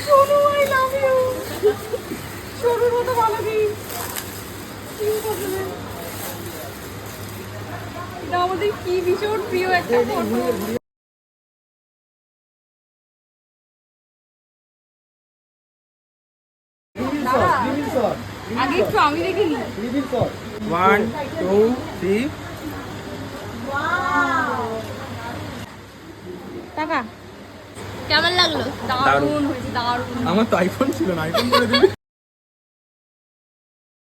Sonu I love you সোনুর মতো ভালো কি? এটা আমাদের কি ভীষণ প্রিয় একটা ফটো। আগে একটু আমি দেখিনি ওয়ান টু থ্রি টাকা। কেমন লাগল? দারুণ হয়েছে দারুণ। আমার তো আইফোন ছিল না আইফোন করে দিবি?